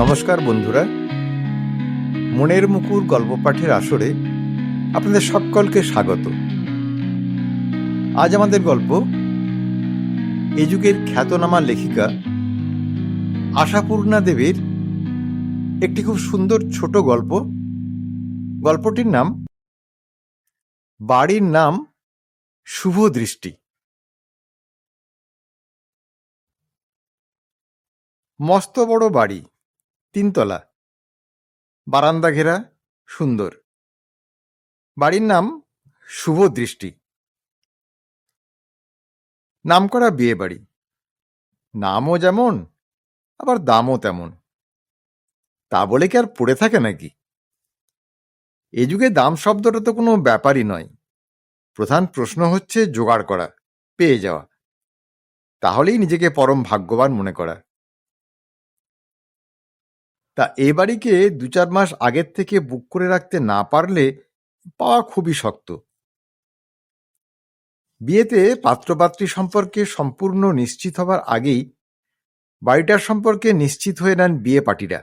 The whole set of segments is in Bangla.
নমস্কার বন্ধুরা। মনের মুকুর গল্প পাঠের আসরে আপনাদের সকলকে স্বাগত। আজ আমাদের গল্প, এ যুগের খ্যাতনামা লেখিকা আশাপূর্ণা দেবীর একটি খুব সুন্দর ছোট গল্প। গল্পটির নাম, বাড়ির নাম শুভ দৃষ্টি। মস্ত বড় বাড়ি। তিনতলা। বারান্দা ঘেরা, সুন্দর। বাড়ির নাম শুভ দৃষ্টি। নামকরা বিয়ে বাড়ি। নামও যেমন, আবার দামও তেমন। তা বলে কি আর পড়ে থাকে নাকি? এ যুগে দাম শব্দটা তো কোনো ব্যাপারই নয়। প্রধান প্রশ্ন হচ্ছে, জোগাড় করা, পেয়ে যাওয়া। তাহলেই নিজেকে পরম ভাগ্যবান মনে করা। তা এ বাড়িকে দু চার মাস আগের থেকে বুক করে রাখতে না পারলে পাওয়া খুবই শক্ত। বিয়েতে পাত্রপাত্রী সম্পর্কে সম্পূর্ণ নিশ্চিত হবার আগেই বাড়িটার সম্পর্কে নিশ্চিত হয়ে নেন বিয়ে পার্টিরা।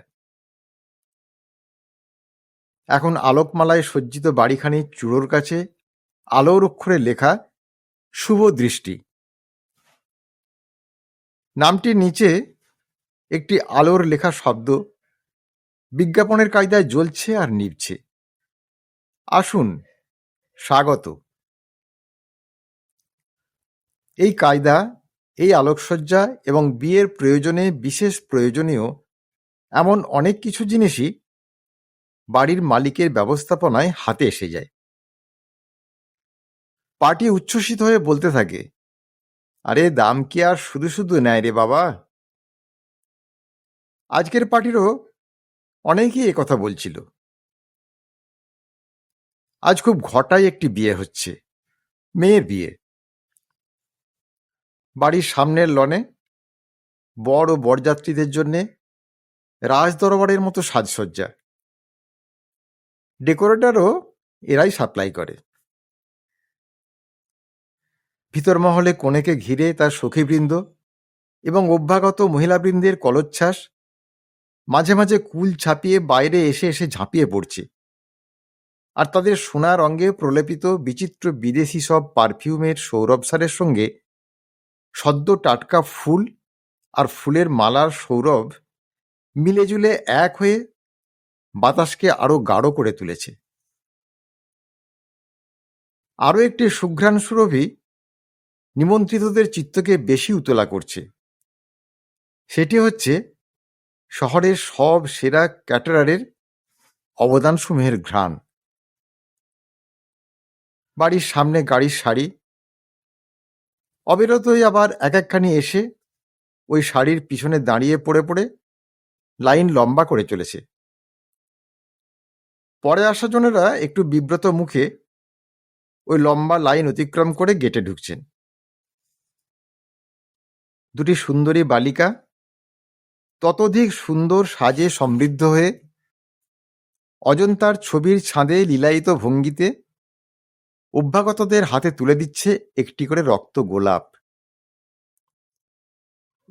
এখন আলোকমালায় সজ্জিত বাড়িখানি চূড়োর কাছে, আলোর অক্ষরে লেখা, শুভ দৃষ্টি। নামটির নিচে একটি আলোর লেখা শব্দ বিজ্ঞাপনের কায়দায় জ্বলছে আর নিভছে। আসুন, স্বাগত। এই কায়দা, এই আলোকসজ্জা এবং বিয়ের প্রয়োজনে, বিশেষ প্রয়োজনীয়, এমন অনেক কিছু জিনিসই বাড়ির মালিকের ব্যবস্থাপনায় হাতে এসে যায়। পার্টি উচ্ছ্বসিত হয়ে বলতে থাকে, আরে, দাম কি আর শুধু শুধু নেয় রে বাবা? আজকের পার্টিরও অনেকেই কথা বলছিল। আজ খুব ঘটায় একটি বিয়ে হচ্ছে, মেয়ের বিয়ে। বাড়ির সামনের লনে বড় বরযাত্রীদের জন্যে রাজদরবারের মতো সাজসজ্জা। ডেকোরেটরও এরাই সাপ্লাই করে। ভিতর মহলে কনেকে ঘিরে তার সখীবৃন্দ এবং অভ্যাগত মহিলাবৃন্দের কলোচ্ছ্বাস মাঝে মাঝে কুল ছাপিয়ে বাইরে এসে এসে ঝাঁপিয়ে পড়ছে। আর তাদের সোনার রঙে প্রলেপিত বিচিত্র বিদেশি সব পারফিউমের সৌরভ সৌরভসারের সঙ্গে সদ্য টাটকা ফুল আর ফুলের মালার সৌরভ মিলেজুলে এক হয়ে বাতাসকে আরও গাঢ় করে তুলেছে। আরও একটি সুঘ্রাণ সুরভি নিমন্ত্রিতদের চিত্তকে বেশি উতলা করছে। সেটি হচ্ছে শহরের সব সেরা ক্যাটারারের অবদানসমূহের ঘ্রাণ। বাড়ির সামনে গাড়ির সারি। অবিরতই আবার এক একখানি এসে ওই শাড়ির পিছনে দাঁড়িয়ে পড়ে পড়ে লাইন লম্বা করে চলেছে। পরে আসা জনেরা একটু বিব্রত মুখে ওই লম্বা লাইন অতিক্রম করে গেটে ঢুকছেন। দুটি সুন্দরী বালিকা ততোধিক সুন্দর সাজে সমৃদ্ধ হয়ে, অজন্তার ছবির ছাঁদে লীলায়িত ভঙ্গিতে অভ্যাগতদের হাতে তুলে দিচ্ছে একটি করে রক্ত গোলাপ।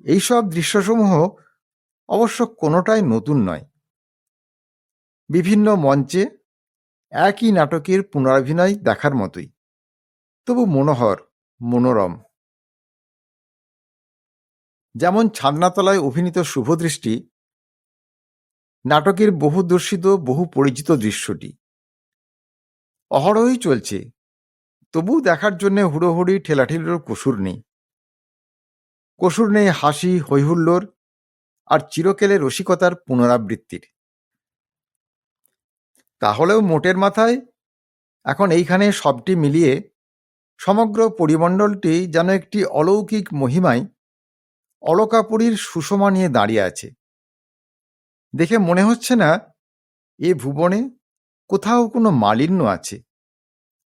এইসব দৃশ্যসমূহ অবশ্য কোনোটাই নতুন নয়। বিভিন্ন মঞ্চে একই নাটকের পুনরাভিনয় দেখার মতোই। তবু মনোহর, মনোরম। যেমন ছাদনাতলায় অভিনীত শুভদৃষ্টি নাটকের বহু দর্শিত বহু পরিচিত দৃশ্যটি। অহরহই চলছে। তবু দেখার জন্য হুড়োহুড়ি ঠেলাঠেলির কসুর নেই। কসুর নেই হাসি, হৈহুল্লোর আর চিরকেলে রসিকতার পুনরাবৃত্তির। তাহলেও মোটের মাথায় এখন এইখানে সবটি মিলিয়ে সমগ্র পরিমণ্ডলটি যেন একটি অলৌকিক মহিমায় অলকাপুরীর সুষমা নিয়ে দাঁড়িয়ে আছে। দেখে মনে হচ্ছে না, এ ভুবনে কোথাও কোনো মালিন্য আছে।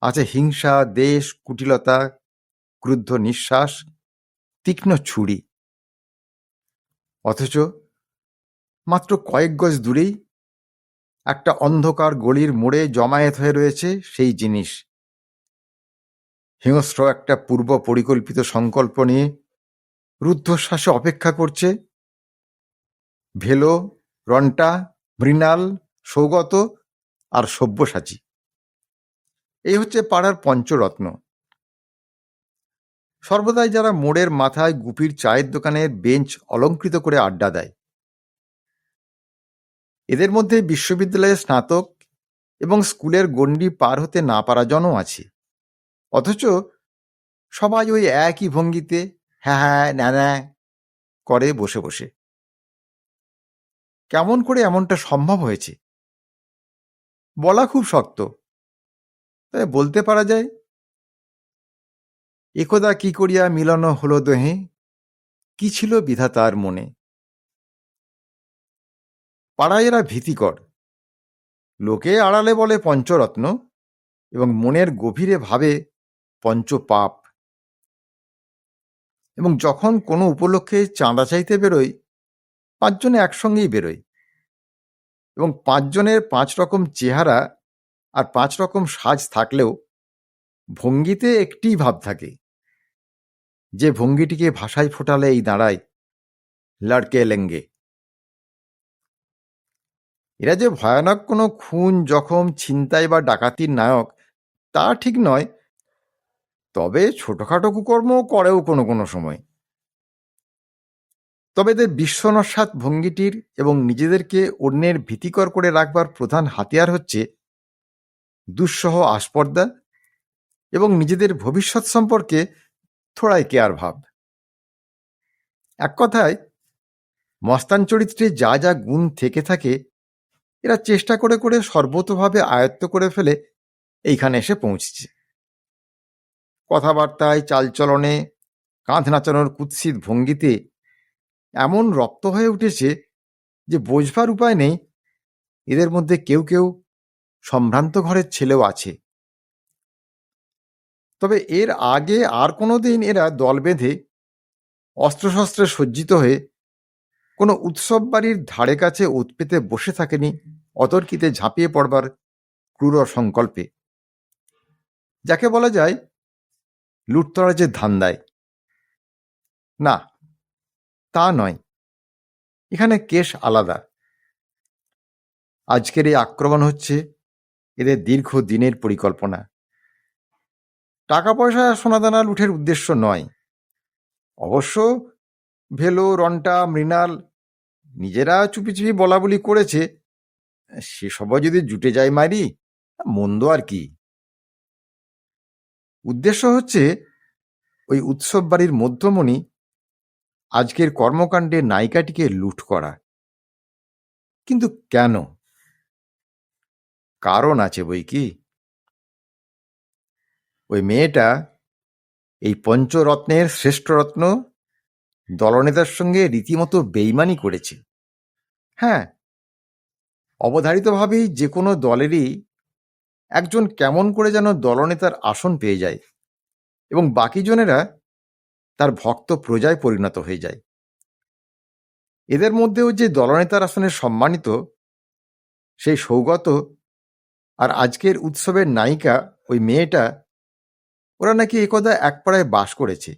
আছে হিংসা, দেশ, কুটিলতা, ক্রুদ্ধ নিঃশ্বাস, তীক্ষ্ণ ছুরি। অথচ মাত্র কয়েক গজ দূরেই একটা অন্ধকার গলির মোড়ে জমায়েত হয়ে রয়েছে সেই জিনিস। হিংস্র একটা পূর্ব পরিকল্পিত সংকল্প নিয়ে রুদ্ধশ্বাসে অপেক্ষা করছে। ভেলো, রন্টা, মৃণাল, সৌগত আর সব্যসাচী। এই হচ্ছে পাড়ার পঞ্চরত্ন। সর্বদাই যারা মোড়ের মাথায় গুপির চায়ের দোকানের বেঞ্চ অলঙ্কৃত করে আড্ডা দেয়। এদের মধ্যে বিশ্ববিদ্যালয়ের স্নাতক এবং স্কুলের গণ্ডি পার হতে না পারা জনও আছে। অথচ সবাই ওই একই ভঙ্গিতে হ্যাঁ হ্যাঁ ন্যানা করে বসে বসে। কেমন করে এমনটা সম্ভব হয়েছে? বলা খুব শক্ত। তবে বলতে পারা যায়, একদা কি করিয়া মিলন হলো দোহে? কি ছিল বিধাতার মনে? পাড়ায় এরা ভীতিকর। লোকে আড়ালে বলে পঞ্চরত্ন এবং মনের গভীরে ভাবে পঞ্চপাপ। এবং যখন কোনো উপলক্ষে চাঁদা চাইতে বেরোয় পাঁচজনে একসঙ্গেই বেরোয় এবং পাঁচজনের পাঁচ রকম চেহারা আর পাঁচ রকম সাজ থাকলেও ভঙ্গিতে একটি ভাব থাকে। যে ভঙ্গিটিকে ভাষায় ফোটালে এই দাঁড়ায় লড়কে লেঙ্গে। এরা যে ভয়ানক কোনো খুন, জখম, ছিনতাই বা ডাকাতির নায়ক, তা ঠিক নয়। তবে ছোটখাটো কুকর্ম করেও কোনো কোনো সময়। তবে এদের বিশ্বনস্বাত ভঙ্গিটির এবং নিজেদেরকে অন্যের ভীতিকর করে রাখবার প্রধান হাতিয়ার হচ্ছে দুঃসহ আস্পর্দা এবং নিজেদের ভবিষ্যৎ সম্পর্কে থোড়াই কেয়ার ভাব। এক কথায়, মস্তান চরিত্রে যা যা গুণ থেকে থাকে, এরা চেষ্টা করে করে সর্বতভাবে আয়ত্ত করে ফেলে এইখানে এসে পৌঁছেছে। কথাবার্তায়, চালচলনে কাঁধ নাচানোর কুৎসিত ভঙ্গিতে এমন রপ্ত হয়ে উঠেছে যে বোঝবার উপায় নেই। এদের মধ্যে কেউ কেউ সম্ভ্রান্ত ঘরের ছেলেও আছে। তবে এর আগে আর কোনো দিন এরা দল বেঁধে অস্ত্রশস্ত্রে সজ্জিত হয়ে কোনো উৎসব বাড়ির ধারে কাছে উৎপেতে বসে থাকেনি অতর্কিতে ঝাঁপিয়ে পড়বার ক্রূর সংকল্পে। যাকে বলা যায় লুটতরাজের ধান্দায়। না, তা নয়। এখানে কেশ আলাদা। আজকের এই আক্রমণ হচ্ছে এদের দীর্ঘ দিনের পরিকল্পনা। টাকা পয়সা সোনাদানা লুঠের উদ্দেশ্য নয়। অবশ্য ভেলো, রন্টা, মৃণাল নিজেরা চুপি চুপি বলা বলি করেছে। সেসবও যদি জুটে যায় মারি, মন্দ আর কি। উদ্দেশ্য হচ্ছে ওই উৎসব বাড়ির মধ্যমণি আজকের কর্মকাণ্ডে নায়িকাটিকে লুট করা। কিন্তু কেন? কারণ আছে বই কি? ওই মেয়েটা এই পঞ্চরত্নের শ্রেষ্ঠ রত্ন দলনেতার সঙ্গে রীতিমতো বেইমানি করেছে। হ্যাঁ অবধারিতভাবেই যে কোনো দলেরই একজন কেমন করে যেন দলনেতার আসন পেয়ে যায় এবং বাকি জনেরা তার ভক্ত প্রজায় পরিণত হয়ে যায়। এদের মধ্যেও যে দলনেতার আসনে সম্মানিত, সেই সৌগত আর আজকের উৎসবের নায়িকা ওই মেয়েটা, ওরা নাকি একদা এক পাড়ায় বাস করেছে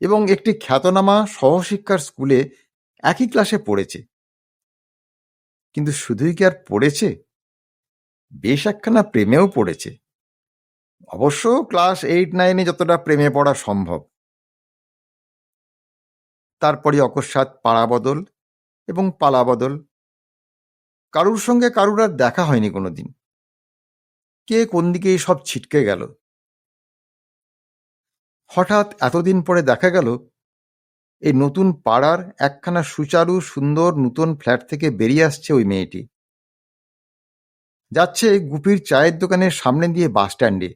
এবং একটি খ্যাতনামা সহশিক্ষার স্কুলে একই ক্লাসে পড়েছে। কিন্তু শুধুই কি আর পড়েছে? বেশ একখানা প্রেমেও পড়েছে। অবশ্য ক্লাস এইট নাইনে যতটা প্রেমে পড়া সম্ভব। তারপরে অকস্মাৎ পাড়াবদল এবং পালা বদল। কারুর সঙ্গে কারুর আর দেখা হয়নি কোনোদিন। কে কোন দিকে সব ছিটকে গেল। হঠাৎ এতদিন পরে দেখা গেল, এই নতুন পাড়ার একখানা সুচারু, সুন্দর, নতুন ফ্ল্যাট থেকে বেরিয়ে আসছে ওই মেয়েটি। যাচ্ছে গুপির চায়ের দোকানের সামনে দিয়ে বাস স্ট্যান্ডে।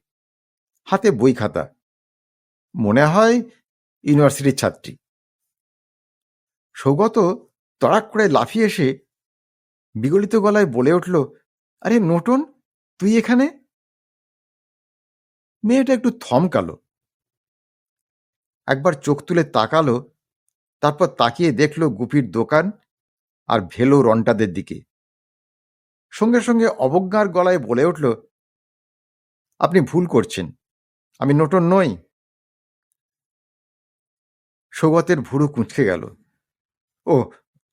হাতে বই খাতা। মনে হয় ইউনিভার্সিটির ছাত্রী। সৌগত তড়াক করে লাফিয়ে এসে বিগলিত গলায় বলে উঠল, আরে নোটন তুই এখানে? মেয়েটা একটু থমকালো। একবার চোখ তুলে তাকালো, তারপর তাকিয়ে দেখল গুপির দোকান আর ভেলো রন্টাদের দিকে। সঙ্গে সঙ্গে অবজ্ঞার গলায় বলে উঠল, আপনি ভুল করছেন। আমি নোটন নই। সৌগতের ভুরু কুঁচকে গেল। ও,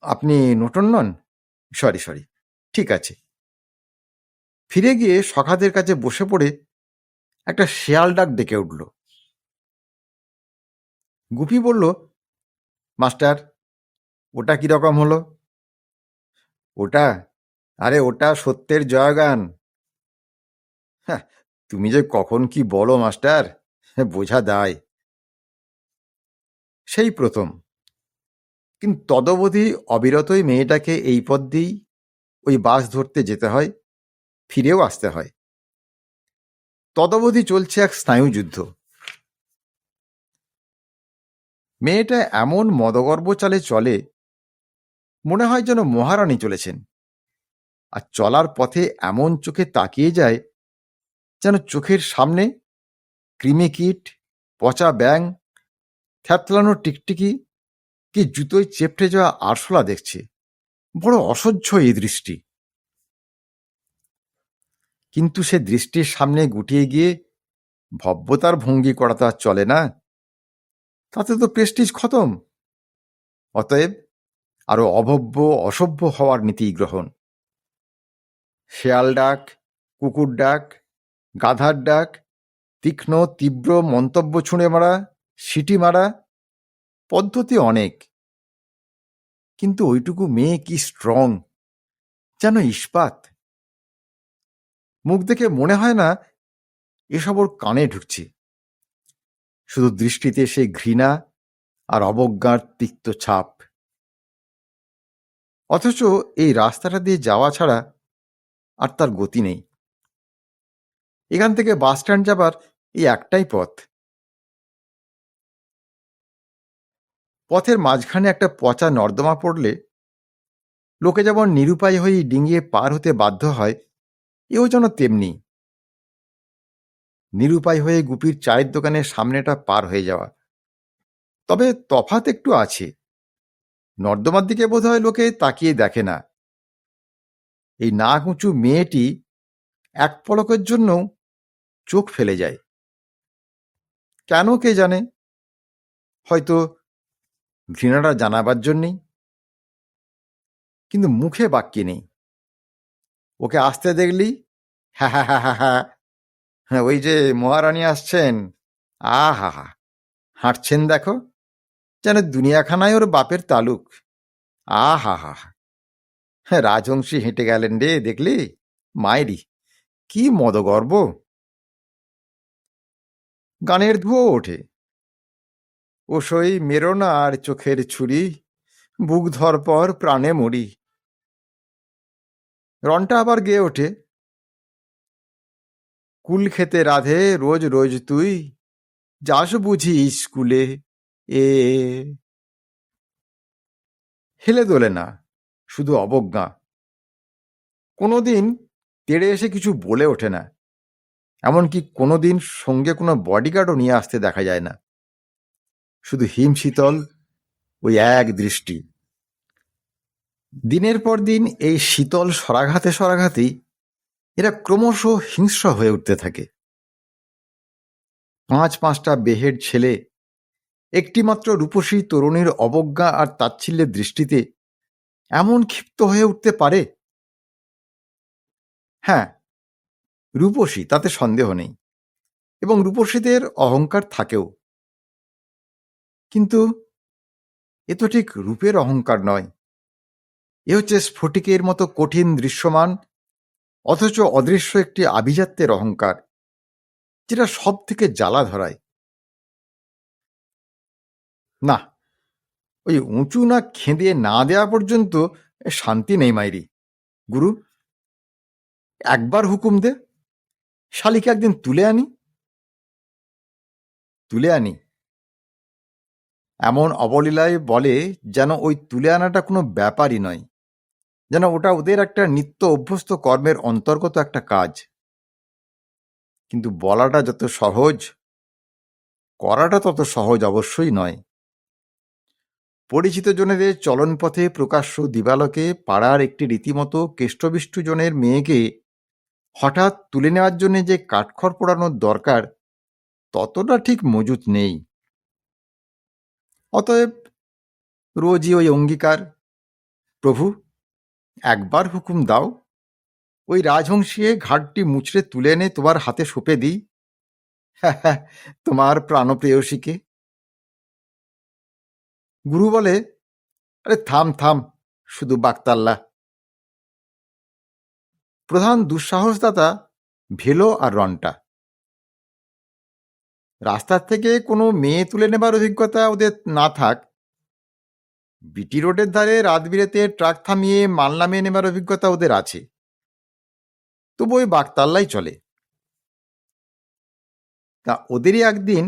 আপনি নোটন নন? সরি সরি, ঠিক আছে। ফিরে গিয়ে সখাদের কাছে বসে পড়ে একটা শেয়াল ডাক ডেকে উঠল। গুপি বলল, মাস্টার, ওটা কি রকম হলো? ওটা আরে ওটা সত্যের জয়গান। হ্যাঁ, তুমি যে কখন কি বলো মাস্টার? হ্যাঁ, বোঝা দায়। সেই প্রথম। কিন্তু তদবধি অবিরতই মেয়েটাকে এই পথ দিয়েই ওই বাস ধরতে যেতে হয় ফিরেও আসতে হয়। তদবধি চলছে এক স্নায়ুযুদ্ধ মেয়েটা এমন মদগর্ব চালে চলে মনে হয় যেন মহারানী চলেছেন। আর চলার পথে এমন চোখে তাকিয়ে যায় যেন চোখের সামনে কৃমিকীট পচা ব্যাং থ্যাতলানো টিকটিকি কি জুতোয় চেপটে যাওয়া আরশোলা দেখছে। বড় অসহ্য এই দৃষ্টি। কিন্তু সে দৃষ্টির সামনে গুটিয়ে গিয়ে ভব্যতার ভঙ্গি করা তো আর চলে না? তাতে তো প্রেস্টিজ খতম। অতএব আরও অভব্য, অসভ্য হওয়ার নীতি গ্রহণ। শেয়াল ডাক, কুকুর ডাক, গাধার ডাক, তীক্ষ্ণ, তীব্র মন্তব্য ছুঁড়ে মারা, সিটি মারা, পদ্ধতি অনেক। কিন্তু ওইটুকু মেয়ে কি স্ট্রং যেন ইস্পাত? মুখ দেখে মনে হয় না এসব ওর কানে ঢুকছে। শুধু দৃষ্টিতে সেই ঘৃণা আর অবজ্ঞার তিক্ত ছাপ। অথচ এই রাস্তাটা দিয়ে যাওয়া ছাড়া আর তার গতি নেই। এখান থেকে বাস স্ট্যান্ড যাবার এই একটাই পথ। পথের মাঝখানে একটা পচা নর্দমা পড়লে লোকে যেমন নিরুপায় হয়ে ডিঙিয়ে পার হতে বাধ্য হয়, এও যেন তেমনি। নিরুপায় হয়ে গুপির চায়ের দোকানের সামনেটা পার হয়ে যাওয়া। তবে তফাৎ একটু আছে। নর্দমার দিকে বোধহয় লোকে তাকিয়ে দেখে না। এই নাক উঁচু মেয়েটি এক পলকের জন্য চোখ ফেলে যায়। কেন কে জানে? হয়তো ঘৃণাটা জানাবার জন্যেই। কিন্তু মুখে বাক্যে নেই। ওকে আসতে দেখলি? হ্যাঁ হ্যাঁ হ্যাঁ হ্যাঁ হ্যাঁ ওই যে মহারানী আসছেন। আ, হা হা, হাঁটছেন দেখো। যেন দুনিয়াখানায় ওর বাপের তালুক। আ হা হা। হ্যাঁ রাজবংশী হেঁটে গেলেন রে, দেখলি? মায়েরি কি মদগর্ব। গানের ধুয়ো ওঠে। ওসই মেরো না আর চোখের ছুরি, বুক ধর পর প্রাণে মরি। রনটা আবার গেয়ে ওঠে। কুল খেতে রাধে, রোজ রোজ তুই, যাস বুঝি স্কুলে, এ। হেলে দোলে না। শুধু অবজ্ঞা। কোনোদিন তেড়ে এসে কিছু বলে ওঠে না। এমনকি কোনোদিন সঙ্গে কোনো বডিগার্ডও নিয়ে আসতে দেখা যায় না। শুধু হিমশীতল ওই এক দৃষ্টি। দিনের পর দিন এই শীতল সরাঘাতে সরাঘাতেই এরা ক্রমশ হিংস্র হয়ে উঠতে থাকে। পাঁচ পাঁচটা বেহেড ছেলে, একটিমাত্র রূপসী তরুণীর অবজ্ঞা আর তাচ্ছিল্যের দৃষ্টিতে এমন ক্ষিপ্ত হয়ে উঠতে পারে? হ্যাঁ রূপসী, তাতে সন্দেহ নেই। এবং রূপসীদের অহংকার থাকেও। কিন্তু এ তো ঠিক রূপের অহংকার নয়। এ হচ্ছে স্ফটিকের মতো কঠিন দৃশ্যমান, অথচ অদৃশ্য একটি আভিজাত্যের অহংকার, যেটা সব থেকে জ্বালা ধরায়। না ওই উঁচু না খেঁদে না দেওয়া পর্যন্ত শান্তি নেই মাইরি। গুরু, একবার হুকুম দে, শালিকে একদিন তুলে আনি। তুলে আনি। এমন অবলীলায় বলে যেন ওই তুলে আনাটা কোনো ব্যাপারই নয়। যেন ওটা ওদের একটা নিত্য অভ্যস্ত কর্মের অন্তর্গত একটা কাজ। কিন্তু বলাটা যত সহজ, করাটা তত সহজ অবশ্যই নয়। পরিচিত জনেদের চলনপথে প্রকাশ্য দিবালকে পাড়ার একটি রীতিমতো কেষ্টবিষ্টু জনের মেয়েকে হঠাৎ তুলে নেওয়ার জন্য যে কাঠখড় পোড়ানোর দরকার, ততটা ঠিক মজুত নেই। অতএব রোজই ওই অঙ্গীকার, প্রভু, একবার হুকুম দাও। ওই রাজহংসী ঘাটটি মুচড়ে তুলে এনে তোমার হাতে সঁপে দিই। তোমার প্রাণপ্রেয়সীকে। গুরু বলে, আরে থাম থাম, শুধু বাকতাল্লা। প্রধান দুঃসাহসদাতা ভেলো আর রন্টা রাস্তার থেকে কোনো মেয়ে তুলে নেবার অভিজ্ঞতা ওদের না থাক। বিটি রোডের ধারে রাত বিরেতে ট্রাক থামিয়ে মাল নামিয়ে নেবার অভিজ্ঞতা ওদের আছে। তবু ওই বাগতাল্লাই চলে। তা ওদেরই একদিন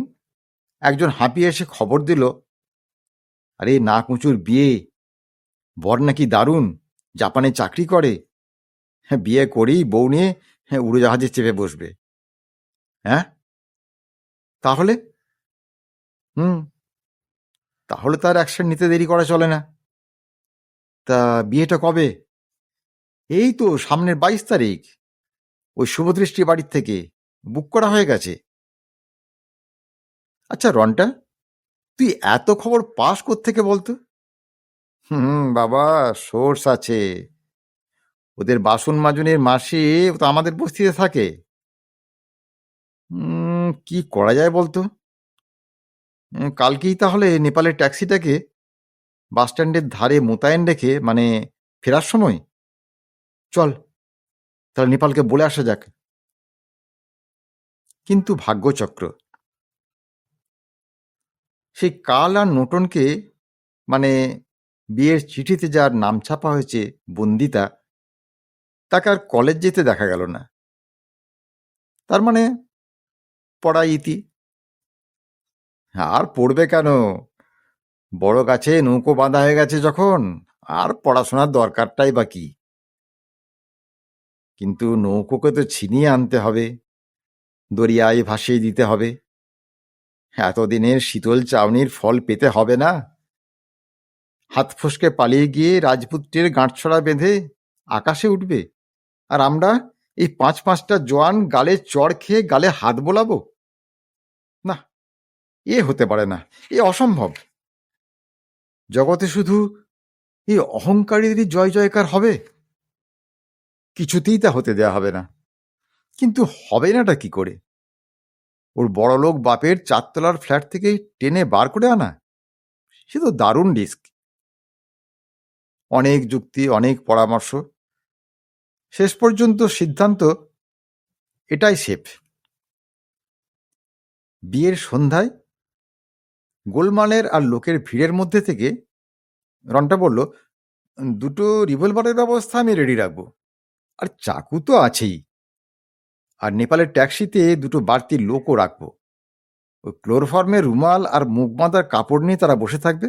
একজন হাঁপিয়ে এসে খবর দিল আরে না কুঁচুর বিয়ে। বর নাকি দারুণ, জাপানে চাকরি করে। হ্যাঁ বিয়ে করেই বউ নিয়ে হ্যাঁ উড়োজাহাজে চেপে বসবে। হ্যাঁ তাহলে? হুম। তাহলে তার অ্যাকশন নিতে দেরি করা চলে না। তা বিয়েটা কবে? এই তো সামনের বাইশ তারিখ। ওই শুভদৃষ্টি বাড়ির থেকে। বুক করা হয়ে গেছে। আচ্ছা রনটা? তুই এত খবর পাস থেকে বলতো? হুম, বাবা, সোর্স আছে। ওদের বাসন মাজনের মাসি তো আমাদের বস্তিতে থাকে। কি করা যায় বলতো? কালকেই তাহলে নেপালের ট্যাক্সিটাকে বাস স্ট্যান্ডের ধারে মোতায়েন রেখে মানে ফেরার সময়? চল, তাহলে নেপালকে বলে আসা যাক। কিন্তু ভাগ্যচক্র। সেই কাল আর নোটনকে মানে বিয়ের চিঠিতে যার নাম ছাপা হয়েছে বন্দিতা, তাকে আর কলেজ যেতে দেখা গেল না। তার মানে পড়া ইতি। আর পড়বে কেন? বড় গাছে নৌকো বাঁধা হয়ে গেছে যখন, আর পড়াশোনার দরকারটাই বা কি? কিন্তু নৌকোকে তো ছিনিয়ে আনতে হবে, দরিয়ায় ভাসিয়ে দিতে হবে। এতদিনের শীতল চাউনির ফল পেতে হবে না। হাত ফসকে পালিয়ে গিয়ে রাজপুত্রের গাঁটছড়া বেঁধে আকাশে উঠবে। আর আমরা এই পাঁচ পাঁচটা জোয়ান গালে চড় খেয়ে গালে হাত বোলাবো? না, এ হতে পারে না, এ অসম্ভব। জগতে শুধু এই অহংকারীদেরই জয় জয়কার হবে? কিছুতেই তা হতে দেয়া হবে না। কিন্তু হবে নাটা কি করে? ওর বড়লোক বাপের চারতলার ফ্ল্যাট থেকে টেনে বার করে আনা। সে তো দারুণ রিস্ক। অনেক যুক্তি, অনেক পরামর্শ। শেষ পর্যন্ত সিদ্ধান্ত এটাই সেফ বিয়ের সন্ধ্যায় গোলমালের আর লোকের ভিড়ের মধ্যে থেকে রনটা বলল, দুটো রিভলভারের ব্যবস্থা আমি রেডি রাখব। আর চাকু তো আছেই। আর নেপালের ট্যাক্সিতে দুটো বাড়তি লোকও রাখব। ওই ক্লোরফর্মের রুমাল আর মুখ বাঁধার কাপড় নিয়ে তারা বসে থাকবে?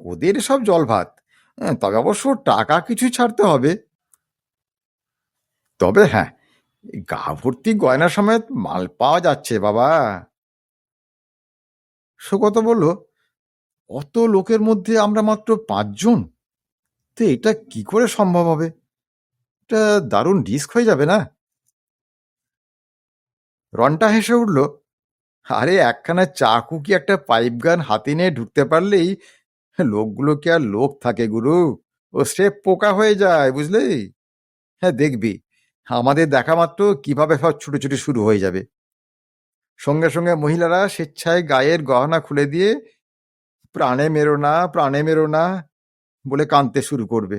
ওদের সব জল ভাত হ্যাঁ, তবে অবশ্য টাকা কিছু ছাড়তে হবে। তবে হ্যাঁ গা ভর্তি গয়না সমেত মাল পাওয়া যাচ্ছে বাবা। সুগত বলল অত লোকের মধ্যে আমরা মাত্র পাঁচজন? তো এটা কি করে সম্ভব হবে? এটা দারুণ রিস্ক হয়ে যাবে না? রনটা হেসে উঠল, আরে, একখানা চাকু কি একটা পাইপ গান হাতে নিয়ে ঢুকতে পারলেই লোকগুলো কি আর লোক থাকে, গুরু? ও স্রেফ পোকা হয়ে যায়, বুঝলি? হ্যাঁ দেখবি, আমাদের দেখা মাত্র কীভাবে সব ছুটোছুটি শুরু হয়ে যাবে। সঙ্গে সঙ্গে মহিলারা স্বেচ্ছায় গায়ের গহনা খুলে দিয়ে, প্রাণে মেরো না, প্রাণে মেরো না বলে কাঁদতে শুরু করবে।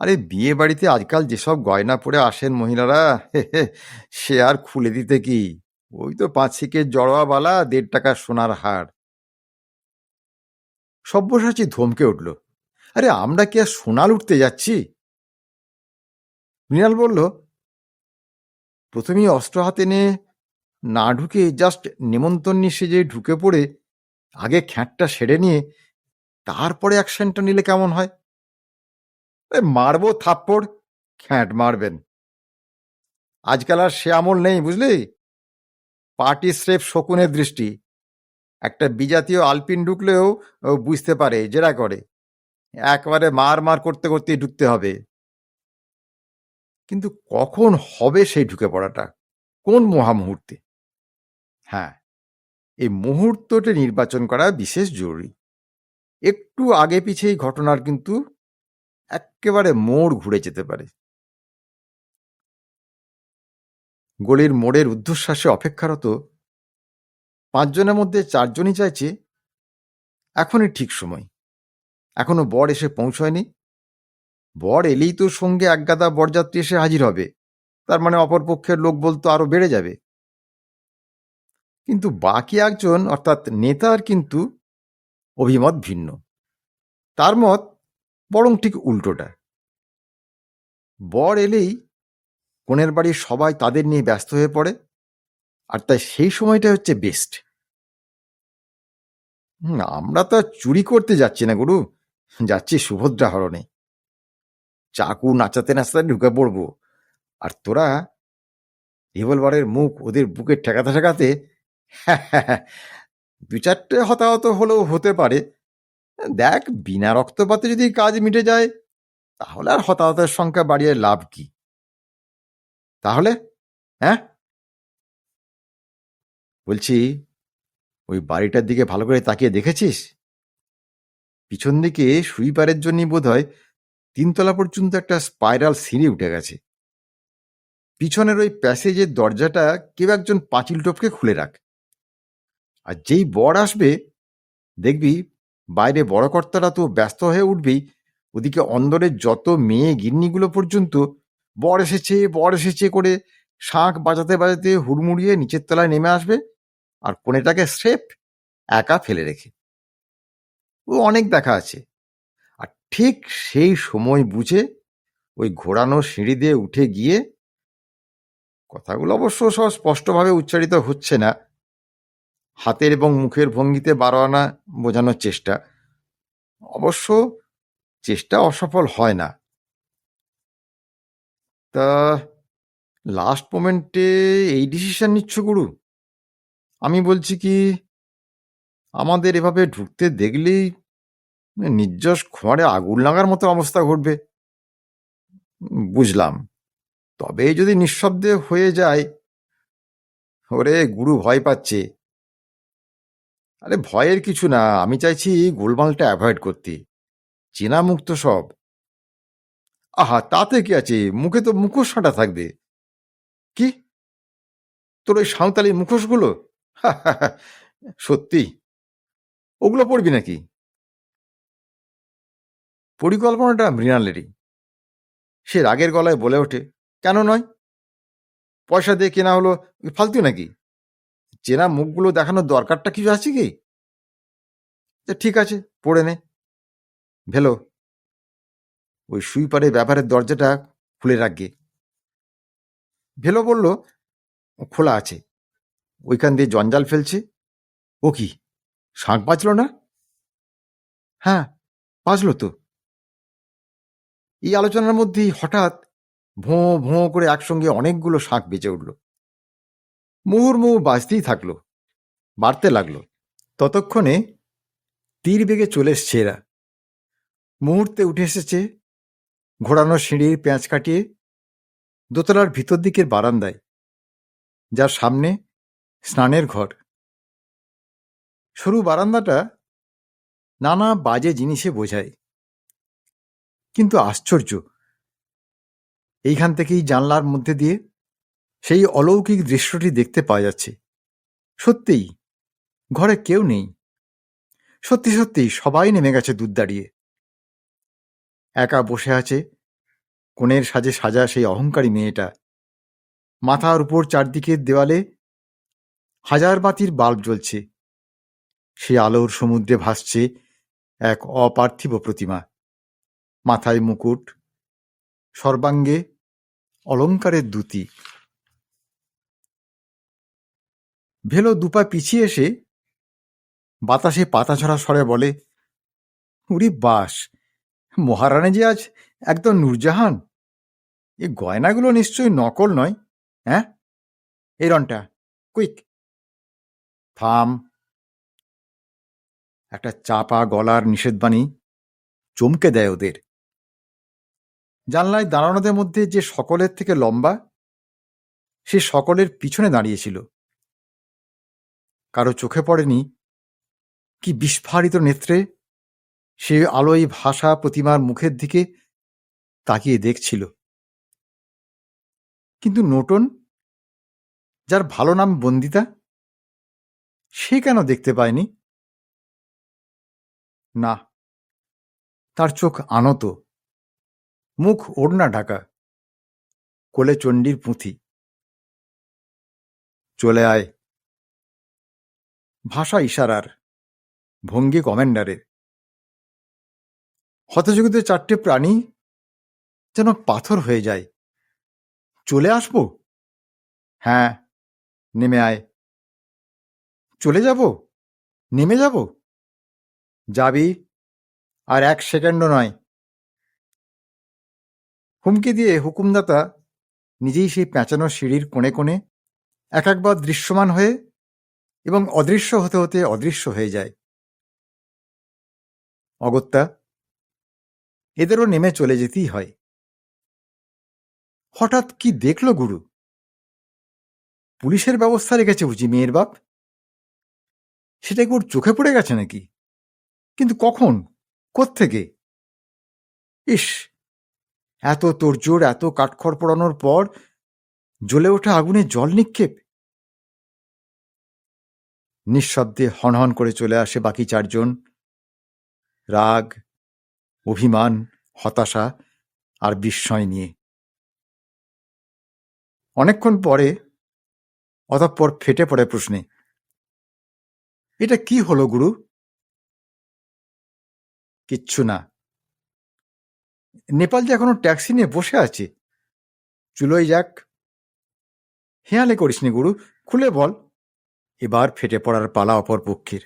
আরে বিয়ে বাড়িতে আজকাল যেসব গয়না পরে আসেন মহিলারা সে আর খুলে দিতে কি? ওই তো পাঁচ শিকের জড়োয়া বালা দেড় টাকা সোনার হার। সব্যসাচী ধমকে উঠল, আরে আমরা কি আর সোনাল উঠতে যাচ্ছি? মৃণাল বলল, প্রথমেই অস্ত্র হাতে নিয়ে না ঢুকে জাস্ট নেমন্তন্নি সেজে ঢুকে পড়ে আগে খ্যাঁটটা সেরে নিয়ে, তারপরে অ্যাকশনটা নিলে কেমন হয়? মারবো থাপ্পড়, খ্যাঁট মারবেন। আজকাল আর সে আমল নেই, বুঝলি? পার্টি স্রেফ শকুনের দৃষ্টি। একটা বিজাতীয় আলপিন ঢুকলেও বুঝতে পারে, জেরা করে। একবারে মার মার করতে করতেই ঢুকতে হবে। কিন্তু কখন হবে সেই ঢুকে পড়াটা? কোন মহামুহূর্তে? হ্যাঁ এই মুহূর্তটা নির্বাচন করা বিশেষ জরুরি। একটু আগে পিছে এই ঘটনার কিন্তু এক্কেবারে মোড় ঘুরে যেতে পারে। গলির মোড়ের ঊর্ধ্বশ্বাসে অপেক্ষারত পাঁচজনের মধ্যে চারজনই চাইছে, এখনই ঠিক সময়। এখনও বর এসে পৌঁছয়নি। বর এলেই তো সঙ্গে একগাদা বরযাত্রী এসে হাজির হবে। তার মানে অপরপক্ষের লোক বলতো আরও বেড়ে যাবে। কিন্তু বাকি একজন, অর্থাৎ নেতার কিন্তু অভিমত ভিন্ন। তার মত বরং ঠিক উল্টোটা। বর এলেই কনের বাড়ির সবাই তাদের নিয়ে ব্যস্ত হয়ে পড়ে, আর তাই সেই সময়টা হচ্ছে বেস্ট আমরা তো চুরি করতে যাচ্ছি না গুরু। যাচ্ছি সুভদ্রা হরণে চাকু নাচাতে নাচাতে ঢুকে পড়ব। আর তোরা রিভলভারের মুখ ওদের বুকে ঠেকাতে ঠেকাতে দু চারটে হতাহত হলেও হতে পারে। দেখ, বিনা রক্তপাতে যদি কাজ মিটে যায়, তাহলে আর হতাহতের সংখ্যা বাড়িয়ে লাভ কি? তাহলে? হ্যাঁ? বলছি, ওই বাড়িটার দিকে ভালো করে তাকিয়ে দেখেছিস? পিছন দিকে সুইপারের জন্যই বোধ হয় তিনতলা পর্যন্ত একটা স্পাইরাল সিঁড়ি উঠে গেছে। পিছনের ওই প্যাসেজের দরজাটা কেউ একজন পাঁচিল টপকে খুলে রাখ। আর যেই বর আসবে, দেখবি বাইরে বড় কর্তারা তো ব্যস্ত হয়ে উঠবেই। ওদিকে অন্দরের যত মেয়ে গিন্নিগুলো পর্যন্ত বর এসেছে বর এসেছে করে শাঁখ বাজাতে বাজাতে হুড়মুড়িয়ে নিচের তলায় নেমে আসবে আর কোণেটাকে স্রেফ একা ফেলে রেখে। ও অনেক দেখা আছে। আর ঠিক সেই সময় বুঝে ওই ঘোরানো সিঁড়ি দিয়ে উঠে গিয়ে কথাগুলো অবশ্য সব স্পষ্টভাবে উচ্চারিত হচ্ছে না। হাতের এবং মুখের ভঙ্গিতে বারো আনা বোঝানোর চেষ্টা। অবশ্য চেষ্টা অসফল হয় না। তা লাস্ট মোমেন্টে এই ডিসিশন নিচ্ছ গুরু? আমি বলছি কি, আমাদের এভাবে ঢুকতে দেখলেই নির্যশ খোঁয়ারে আগুন লাগার মতো অবস্থা ঘটবে। বুঝলাম। তবে যদি নিঃশব্দে হয়ে যায়, ওরে গুরু ভয় পাচ্ছে। আরে ভয়ের কিছু না, আমি চাইছি গোলমালটা অ্যাভয়েড করতে। চেনা মুক্ত সব। আহা, তাতে কি আছে? মুখে তো মুখোশ ফাটা থাকবে। কি? তোর ওই সাঁওতালি মুখোশগুলো? সত্যি? ওগুলো পড়বি নাকি? পরিকল্পনাটা মৃণালেরই সে রাগের গলায় বলে ওঠে। কেন নয়? পয়সা দিয়ে কেনা হলো, ফালতু নাকি? চেনা মুখগুলো দেখানোর দরকারটা কিছু আছে কি? ঠিক আছে, পড়ে নে। ভেলো। ওই সুইপারের ব্যাপারের দরজাটা খুলে রাখবে ভেলো বলল, খোলা আছে। ওইখান দিয়ে জঞ্জাল ফেলছে। ও কি, শাঁখ বাঁচল না? হ্যাঁ বাঁচল তো। এই আলোচনার মধ্যেই হঠাৎ ভোঁ ভোঁ করে একসঙ্গে অনেকগুলো শাঁখ বেঁচে উঠল। মুহুর্মুহু বাজতেই থাকল, বাড়তে লাগল। ততক্ষণে তীর বেগে চলে এসছে এরা। মুহূর্তে উঠে এসেছে ঘোরানো সিঁড়ির পেঁয়াজ কাটিয়ে দোতলার ভিতর দিকের বারান্দায়, যার সামনে স্নানের ঘর। সরু বারান্দাটা নানা বাজে জিনিসে বোঝায়। কিন্তু আশ্চর্য, এইখান থেকেই জানলার মধ্যে দিয়ে সেই অলৌকিক দৃশ্যটি দেখতে পাওয়া যাচ্ছে। সত্যিই, ঘরে কেউ নেই। সত্যি সত্যি সবাই নেমে গেছে দুধ দাঁড়িয়ে। একা বসে আছে, কোণের সাজে সাজা সেই অহংকারী মেয়েটা। মাথার উপর চারদিকের দেওয়ালে হাজার বাতির বাল্ব জ্বলছে। সে আলোর সমুদ্রে ভাসছে এক অপার্থিব প্রতিমা। মাথায় মুকুট, সর্বাঙ্গে অলঙ্কারের দ্যুতি ভেলো দুপা পিছিয়ে এসে বাতাসে পাতা ছড়া স্বরে বলে, উরি বাস, মহারানী যে আজ একদম নূরজাহান। এ গয়নাগুলো নিশ্চয়ই নকল নয় হ্যাঁ? এই রনটা কুইক। থাম। একটা চাপা গলার নিষেধবাণী চমকে দেয় ওদের। জানলায় দাঁড়ানোদের মধ্যে যে সকলের থেকে লম্বা, সে সকলের পিছনে দাঁড়িয়েছিল। কারও চোখে পড়েনি? কি বিস্ফারিত নেত্রে? সে আলোয় ভাষা প্রতিমার মুখের দিকে তাকিয়ে দেখছিল। কিন্তু নোটন, যার ভালো নাম বন্দিতা, সে কেন দেখতে পায়নি? না, তার চোখ আনত, মুখ ওড়না ঢাকা, কোলে চণ্ডীর পুঁথি। চলে আয়। ভাষা ইশারার, ভঙ্গি কমেন্ডারের। হতযোগিত চারটে প্রাণী যেন পাথর হয়ে যায়। চলে আসব? হ্যাঁ নেমে আয়। চলে যাব? নেমে যাব? যাবি? আর এক সেকেন্ডও নয়। হুমকি দিয়ে হুকুমদাতা নিজেই সেই প্যাঁচানো সিঁড়ির কোণে কোণে এক একবার দৃশ্যমান হয়ে এবং অদৃশ্য হতে হতে অদৃশ্য হয়ে যায়। অগত্যা, এদেরও নেমে চলে যেতেই হয়। হঠাৎ কি দেখল গুরু? পুলিশের ব্যবস্থা রেখেছে বুঝি মেয়ের বাপ? সেটা কি ওর চোখে পড়ে গেছে নাকি? কিন্তু কখন? কোত্থেকে? ইস, এত তোড়জোড়, এত কাঠখড় পড়ানোর পর জ্বলে ওঠা আগুনে জল নিক্ষেপ। নিঃশব্দে হনহন করে চলে আসে বাকি চারজন। রাগ, অভিমান, হতাশা আর বিস্ময় নিয়ে। অনেকক্ষণ পরে অতঃপর ফেটে পড়ে প্রশ্নে, এটা কি হলো গুরু? কিচ্ছু না। নেপাল যে এখনও ট্যাক্সি নিয়ে বসে আছে। চুলোই যাক। হেয়ালে করিসনি গুরু। খুলে বল। এবার ফেটে পড়ার পালা অপর পক্ষের।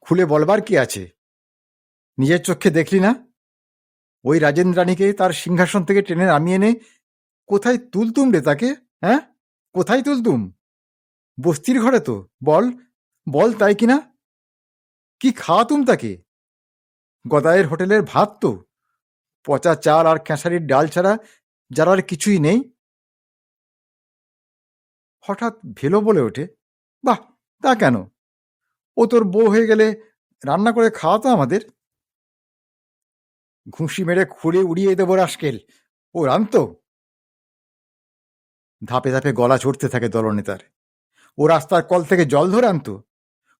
খুলে বলবার কি আছে? নিজের চোখে দেখলি না? ওই রাজেন্দ্রাণীকে তার সিংহাসন থেকে টেনে নামিয়ে এনে কোথায় তুলতুম রে তাকে হ্যাঁ? কোথায় তুলতুম? বস্তির ঘরে তো, বল বল তাই কিনা? কি খাওয়াতুম তাকে? গদায়ের হোটেলের ভাত তো। পচা চাল আর খেসারির ডাল ছাড়া যার আর কিছুই নেই। হঠাৎ ভেলো বলে ওঠে, বাহ, তা কেন? ও তোর বউ হয়ে গেলে রান্না করে খাওয়াতো আমাদের? ঘুষি মেরে খুঁড়ে উড়িয়ে দেবো রাস্কেল, ও রান্ত ধাপে ধাপে গলা চড়তে থাকে দলনেতার। ও রাস্তার কল থেকে জল ধরে আনতো।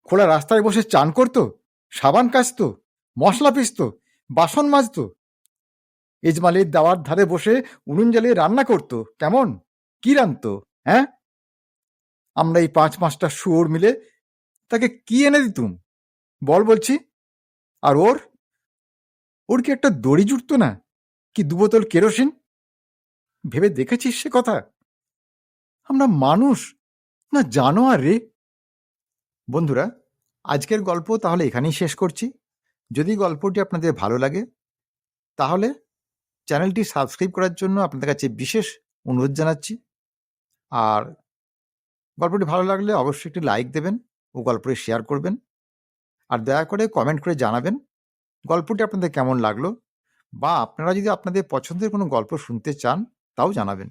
খোলা রাস্তায় বসে চান করতো, সাবান কাচতো, মশলা পিসতো বাসন মাজতো। এজমালের দাওয়ার ধারে বসে উনুন জ্বালিয়ে রান্না করতো, কেমন? কি রানতো হ্যাঁ? আমরা এই পাঁচ পাঁচটা শুয়োর মিলে তাকে কি এনে দিতুম? বল বলছি। আর ওর? ওর কি একটা দড়ি জুটতো না? কি দু বোতল কেরোসিন? ভেবে দেখেছিস সে কথা? আমরা মানুষ, না জানো আর রে। বন্ধুরা, আজকের গল্প তাহলে এখানেই শেষ করছি। যদি গল্পটি আপনাদের ভালো লাগে, তাহলে চ্যানেলটি সাবস্ক্রাইব করার জন্য আপনাদের কাছে বিশেষ অনুরোধ জানাচ্ছি। আর গল্পটি ভালো লাগলে অবশ্যই একটি লাইক দেবেন ও গল্পটি শেয়ার করবেন। আর দয়া করে কমেন্ট করে জানাবেন গল্পটি আপনাদের কেমন লাগল বা আপনারা যদি আপনাদের পছন্দের কোনো গল্প শুনতে চান তাও জানাবেন।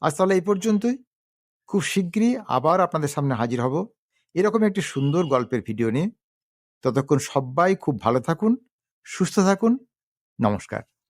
আজ তাহলে এই পর্যন্তই। খুব শীঘ্রই আবার আপনাদের সামনে হাজির হব এরকম একটি সুন্দর গল্পের ভিডিও নিয়ে। ততক্ষণ সবাই খুব ভালো থাকুন, সুস্থ থাকুন। নমস্কার।